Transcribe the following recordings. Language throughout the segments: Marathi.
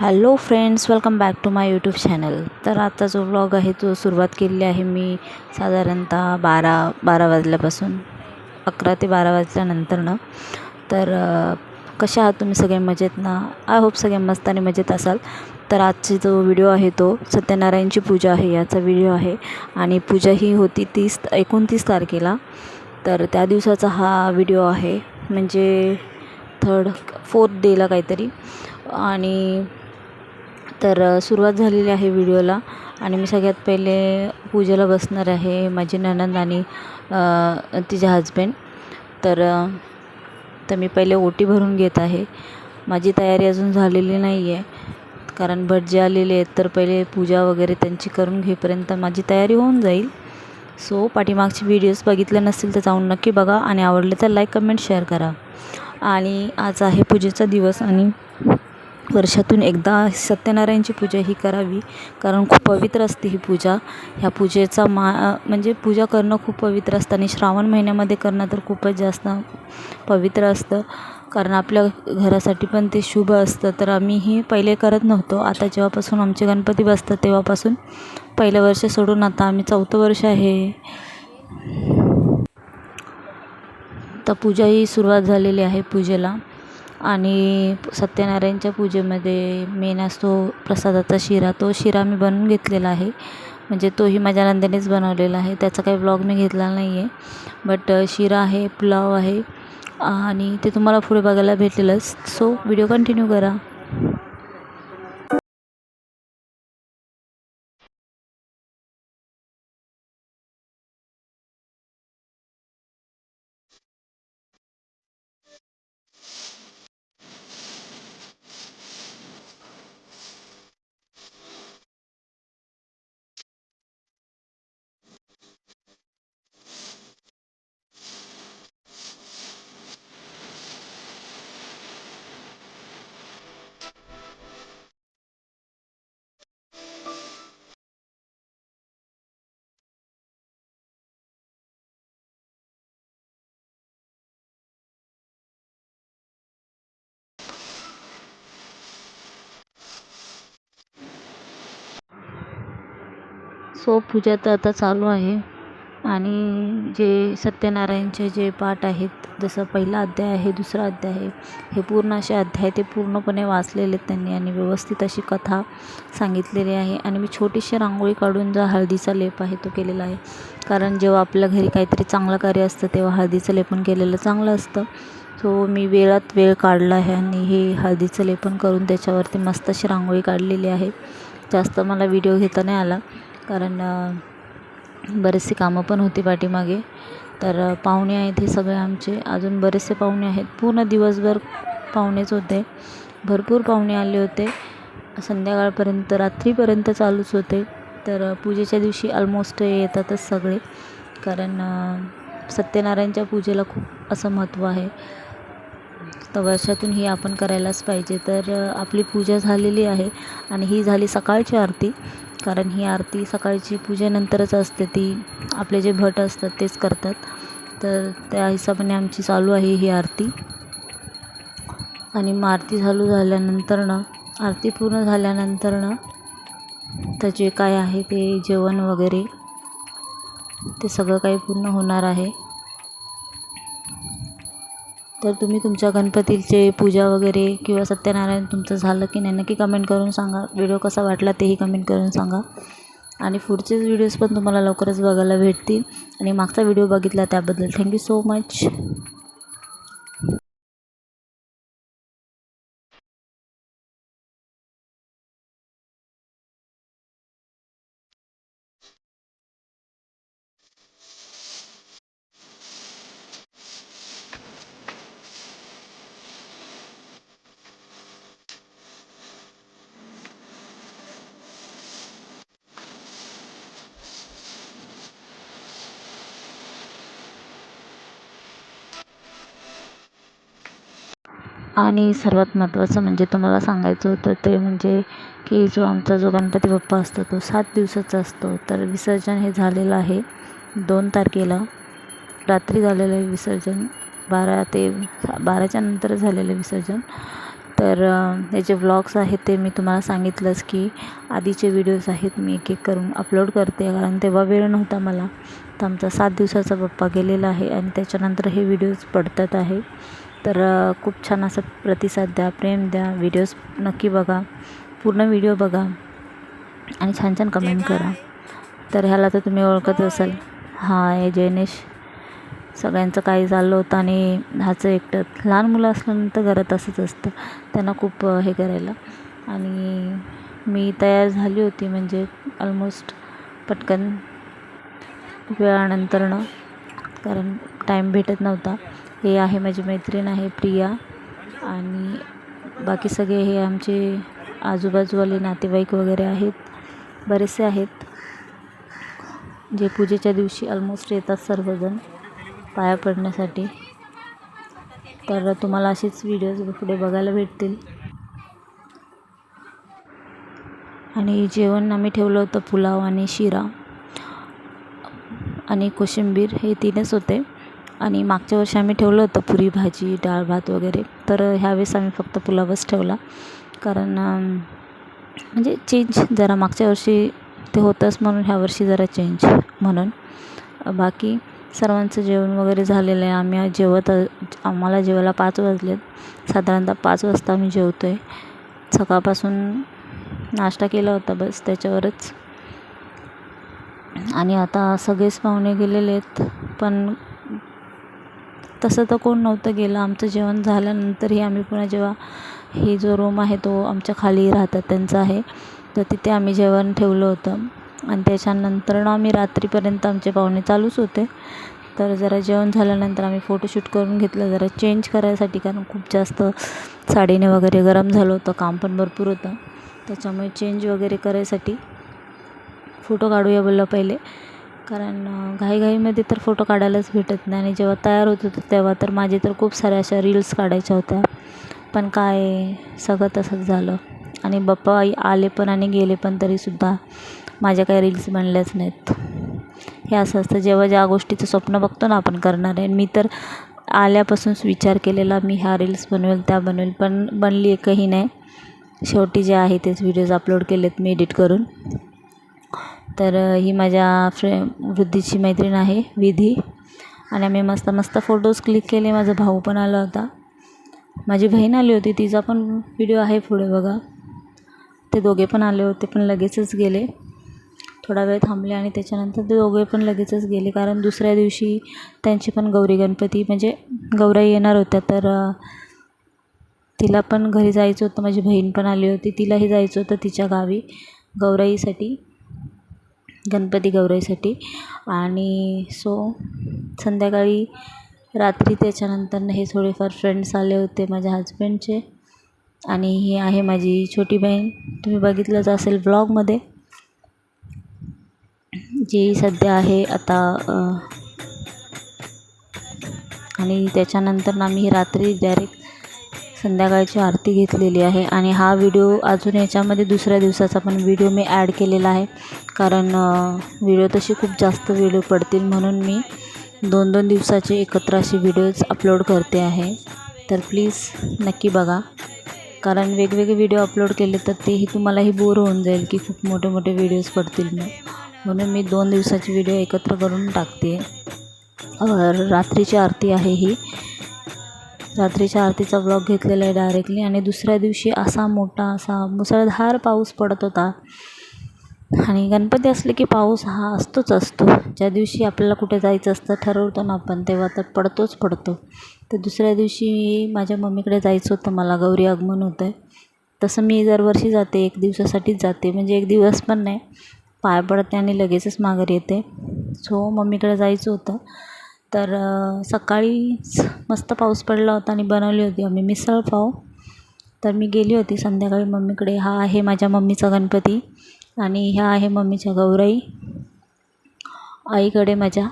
Hello friends welcome back to my YouTube channel. तर आता जो व्लॉग आहे तो सुरुवात केलेली आहे मी साधारणतः बारा बारा वाजल्यापासून अकरा ते बारा वाजल्यानंतरनं तर कशा आहात तुम्ही सगळे? मजेत ना? आय होप सगळे मस्त आणि मजेत असाल. तर आजची जो व्हिडिओ आहे तो सत्यनारायणची पूजा आहे याचा व्हिडिओ आहे. आणि पूजा ही होती तीस एकोणतीस तारखेला. तर त्या दिवसाचा हा व्हिडिओ आहे. म्हणजे थर्ड फोर्थ डेला काहीतरी. आणि तर सुरुवात झालेली आहे व्हिडिओला आणि मी सगळ्यात पहिले पूजेला बसणार आहे माझी नणंद आणि तिचे हजबंड तर तर मी पहिले ओटी भरून घेत आहे. माझी तयारी अजून झालेली नाही आहे कारण भटजी आलेले आहेत तर पहिले पूजा वगैरे त्यांची करून घेईपर्यंत माझी तयारी होऊन जाईल. सो पाठीमागचे व्हिडिओज बघितले नसतील तर जाऊन नक्की बघा आणि आवडले तर लाईक कमेंट शेअर करा. आणि आज आहे पूजेचा दिवस आणि वर्षातून एकदा सत्यनारायणची पूजा ही करावी कारण खूप पवित्र असते ही पूजा. ह्या पूजेचा मा म्हणजे पूजा करणं खूप पवित्र असतं आणि श्रावण महिन्यामध्ये करणं तर खूपच जास्त पवित्र असतं. कारण आपल्या घरासाठी पण ते शुभ असतं. तर आम्ही ही पहिले करत नव्हतो. आता जेव्हापासून आमचे गणपती बसतात तेव्हापासून पहिलं वर्ष सोडून आता आम्ही चौथं वर्ष आहे. तर पूजा ही सुरुवात झालेली आहे पूजेला. आणि सत्यनारायणच्या पूजेमध्ये मेन असतो प्रसादाचा शिरा तो शिरा मी बनवून घेतलेला आहे. म्हणजे तोही माझ्या नंदेनेच बनवलेला आहे. त्याचा काही ब्लॉग मी घेतला नाही आहे बट शिरा आहे पुलाव आहे आणि ते तुम्हाला पुढे बघायला भेटेलच. सो व्हिडिओ कंटिन्यू करा. सो पूजा तर आता चालू आहे. आणि जे सत्यनारायणचे जे पाठ आहेत जसं पहिला अध्याय आहे दुसरा अध्याय आहे हे पूर्ण असे अध्याय ते पूर्णपणे वाचलेले आहेत त्यांनी आणि व्यवस्थित अशी कथा सांगितलेली आहे. आणि मी छोटीशी रांगोळी काढून जो हळदीचा लेप आहे तो केलेला आहे. कारण जेव्हा आपल्या घरी काहीतरी चांगलं कार्य असतं तेव्हा हळदीचं लेपन केलेलं चांगलं असतं. सो मी वेळात वेळ काढला आहे आणि हे हळदीचं लेपन करून त्याच्यावरती मस्त अशी रांगोळी काढलेली आहे. जास्त मला व्हिडिओ घेता नाही आला. कारण बरेचसे कामं पण होती पाठीमागे. तर पाहुणे आहेत हे सगळे आमचे. अजून बरेचसे पाहुणे आहेत. पूर्ण दिवसभर पाहुणेच होते. भरपूर पाहुणे आले होते. संध्याकाळपर्यंत रात्रीपर्यंत चालूच होते. तर पूजेच्या दिवशी ऑलमोस्ट येतातच सगळे. कारण सत्यनारायणच्या पूजेला खूप असं महत्त्व आहे. तर वर्षातून ही आपण करायलाच पाहिजे. तर आपली पूजा झालेली आहे. आणि ही झाली सकाळची आरती. कारण ही आरती सकाळची पूजेनंतरच असते ती. आपले जे भट असतात तेच करतात. तर त्या हिशोबाने आमची चालू आहे ही आरती. आणि मग आरती चालू झाल्यानंतरनं आरती पूर्ण झाल्यानंतरनं तर जे काय आहे ते जेवण वगैरे ते सगळं काही पूर्ण होणार आहे. तर तुम्ही तुमच्या गणपतीचे पूजा वगैरे किंवा सत्यनारायण तुमचं झालं की नाही नक्की कमेंट करून सांगा. व्हिडिओ कसा वाटला तेही कमेंट करून सांगा. आणि पुढचेच व्हिडिओज पण तुम्हाला लवकरच बघायला भेटतील. आणि मागचा व्हिडिओ बघितला त्याबद्दल थँक्यू सो मच आणि सर्वात महत्त्वाचं म्हणजे तुम्हाला सांगायचं होतं ते म्हणजे की जो आमचा जो गणपती बाप्पा असतो तो सात दिवसाचा असतो. तर विसर्जन हे झालेलं आहे दोन तारखेला. रात्री झालेलं आहे विसर्जन. बारा ते बाराच्या नंतर झालेलं आहे विसर्जन. तर हे जे व्लॉग्स आहेत ते मी तुम्हाला सांगितलंच की आधीचे व्हिडिओज आहेत मी एक एक करून अपलोड करते. कारण तेव्हा वेळ नव्हता मला. तर आमचा सात दिवसाचा पप्पा गेलेला आहे आणि त्याच्यानंतर हे व्हिडिओज पडतात आहे. तर खूप छान असं प्रतिसाद द्या प्रेम द्या व्हिडिओज नक्की बघा पूर्ण व्हिडिओ बघा आणि छान छान कमेंट करा. तर ह्याला तर तुम्ही ओळखत असाल. हा ए जैनेश सगळ्यांचं काही चाललं होतं आणि ह्याचं एकटं. लहान मुलं असल्यानंतर घरात असंच असतं. त्यांना खूप हे करायला. आणि मी तयार झाली होती म्हणजे ऑलमोस्ट पटकन. खूप वेळानंतरनं कारण टाईम भेटत नव्हता. हे आहे माझी मैत्रीण आहे प्रिया. आणि बाकी सगळे हे आमचे आजूबाजूवाले नातेवाईक वगैरे आहेत. बरेचसे आहेत. जे पूजेच्या दिवशी ऑलमोस्ट येतात सर्वजण पाया पडण्यासाठी. तर तुम्हाला असेच व्हिडिओज पुढे बघायला भेटतील. आणि जेवण आम्ही ठेवलं होतं पुलाव आणि शिरा आणि कोशिंबीर हे तीनच होते. आणि मागच्या वर्षी आम्ही ठेवलं होतं पुरी भाजी डाळ भात वगैरे. तर ह्यावेळेस आम्ही फक्त पुलावच ठेवला. कारण म्हणजे चेंज जरा मागच्या वर्षी ते होतंच म्हणून ह्या वर्षी जरा चेंज म्हणून. बाकी सर्वांचं जेवण वगैरे झालेलं आहे. आम्ही जेवत आम्हाला जेवायला पाच वाजलेत. साधारणतः पाच वाजता आम्ही जेवतो आहे सकाळपासून नाश्ता केला होता बस त्याच्यावरच. आणि आता सगळेच पाहुणे गेलेले आहेत. पण तसं तर कोण नव्हतं गेलं. आमचं जेवण झाल्यानंतरही आम्ही पुन्हा जेव्हा हे जो रूम आहे तो आमच्या खाली राहतात त्यांचा आहे तर तिथे आम्ही जेवण ठेवलं होतं. आणि त्याच्यानंतर आम्ही रात्रीपर्यंत आमचे पाहुणे चालूच होते. तर जरा जेवण झाल्यानंतर आम्ही फोटोशूट करून घेतलं जरा चेंज करायसाठी कारण खूप जास्त साडीने वगैरे गरम झालं होतं काम पण भरपूर होतं. त्याच्यामुळे चेंज वगैरे करायसाठी फोटो काढूया बोललं पहिले. कारण घाईघाईमध्ये तर फोटो काढायलाच भेटत नाही आणि जेव्हा तयार होत होतं तेव्हा तर माझे तर खूप साऱ्या अशा रील्स काढायच्या होत्या. पण काय सगळं तसंच झालं. आणि बाप्पा आई आले पण आणि गेले पण तरीसुद्धा माझ्या काही रील्स बनल्याच नाहीत. हे असं असतं जेव्हा ज्या गोष्टीचं स्वप्न बघतो ना आपण करणार आहे मी तर आल्यापासूनच विचार केलेला मी ह्या रील्स बनवेल त्या बनवेल पण बनली एकही नाही. शेवटी जे आहे तेच व्हिडिओज अपलोड केलेत मी एडिट करून. तर ही माझ्या फ्रे वृद्धीची मैत्रीण आहे विधी. आणि आम्ही मस्त मस्त फोटोज क्लिक केले. माझा भाऊ पण आला होता. माझी बहीण आली होती. तिचा पण व्हिडिओ आहे पुढे बघा. ते दोघे पण आले होते पण लगेचच गेले. थोडा वेळ थांबले आणि त्याच्यानंतर ते दोघे पण लगेचच गेले. कारण दुसऱ्या दिवशी त्यांची पण गौरी गणपती म्हणजे गौराई येणार होत्या. तर तिला पण घरी जायचं होतं. माझी बहीण पण आली होती. तिलाही जायचं होतं तिच्या गावी गौराईसाठी. गणपती गौराईसाठी आणि सो संध्याकाळी रात्री त्याच्यानंतर हे थोडेफार फ्रेंड्स आले होते माझ्या हजबंडचे आणि ही आहे माझी छोटी बहीण. तुम्ही बघितलंच असेल ब्लॉगमध्ये जी सध्या आहे आता आणि त्याच्यानंतर आम्ही रात्री डायरेक्ट संध्याकाळची आरती घेतलेली आहे आणि हा व्हिडिओ अजून याच्यामध्ये दुसऱ्या दिवसाचा पण व्हिडिओ मी ॲड केलेला आहे. कारण व्हिडिओ तशी खूप जास्त व्हिडिओ पडतील म्हणून मी दोन दोन दिवसाचे एकत्र असे व्हिडिओज अपलोड करते आहे. तर प्लीज नक्की बघा. कारण वेगवेगळे व्हिडिओ अपलोड केले तर तेही तुम्हालाही बोर होऊन जाईल की खूप मोठे मोठे व्हिडिओज पडतील मग. म्हणून मी दोन दिवसाचे व्हिडिओ एकत्र करून टाकते. रात्रीची आरती आहे ही. रात्रीच्या आरतीचा व्लॉग घेतलेला आहे डायरेक्टली आणि दुसऱ्या दिवशी असा मोठा असा मुसळधार पाऊस पडत होता. आणि गणपती असले की पाऊस हा असतोच असतो. ज्या दिवशी आपल्याला कुठे जायचं असतं ठरवतो ना आपण तेव्हा तर पडतोच पडतो. तर दुसऱ्या दिवशी माझ्या मम्मीकडे जायचं होतं मला गौरी आगमन होतं आहे तसं मी दरवर्षी जाते एक दिवसासाठीच जाते. म्हणजे एक दिवस पण नाही. पाय पडते आणि लगेचच माघारी येते. सो मम्मीकडे जायचं होतं. तर सकाळीच मस्त पाऊस पडला होता आणि बनवली होती आम्ही मिसळ पाव. तर मी गेली होती संध्याकाळी मम्मीकडे. हा आहे माझ्या मम्मीचा गणपती आणि ह्या आहे मम्मीच्या गौराई आईकडे माझ्या.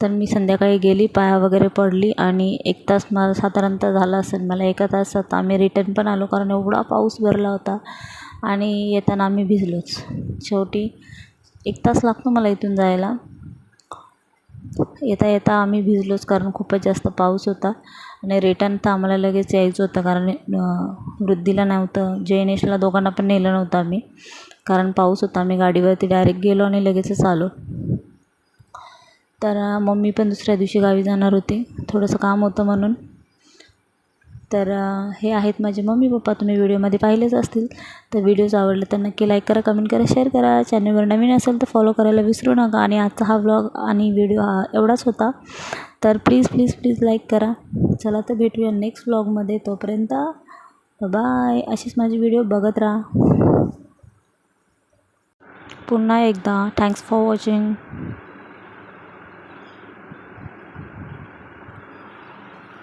तर मी संध्याकाळी गेली पाया वगैरे पडली आणि एक तास मला साधारणतः झाला असेल मला एका तासात आम्ही रिटर्न पण आलो कारण एवढा पाऊस भरला होता आणि येताना आम्ही भिजलोच. शेवटी एक तास लागतो मला इथून जायला. येता येता आम्ही भिजलोच कारण खूपच जास्त पाऊस होता. आणि रिटर्न तर आम्हाला लगेच यायचं होतं कारण वृद्धीला नव्हतं. जयनेशला दोघांना पण नेलं नव्हतं आम्ही. कारण पाऊस होता. आम्ही गाडीवरती डायरेक्ट गेलो आणि लगेचच आलो. तर मम्मी पण दुसऱ्या दिवशी गावी जाणार होती. थोडंसं काम होतं म्हणून. तर हे आहेत माझे मम्मी पप्पा. तुम्ही व्हिडिओमध्ये पाहिलेच असतील. तर व्हिडिओज आवडले तर नक्की लाईक करा कमेंट करा शेअर करा. चॅनलवर नवीन असेल तर फॉलो करायला विसरू नका. आणि आजचा हा व्लॉग आणि व्हिडिओ हा एवढाच होता. तर प्लीज प्लीज प्लीज लाईक करा. चला तर भेटूया नेक्स्ट व्लॉगमध्ये तोपर्यंत बाय अशीच माझी व्हिडिओ बघत राहा. पुन्हा एकदा. Thanks for watching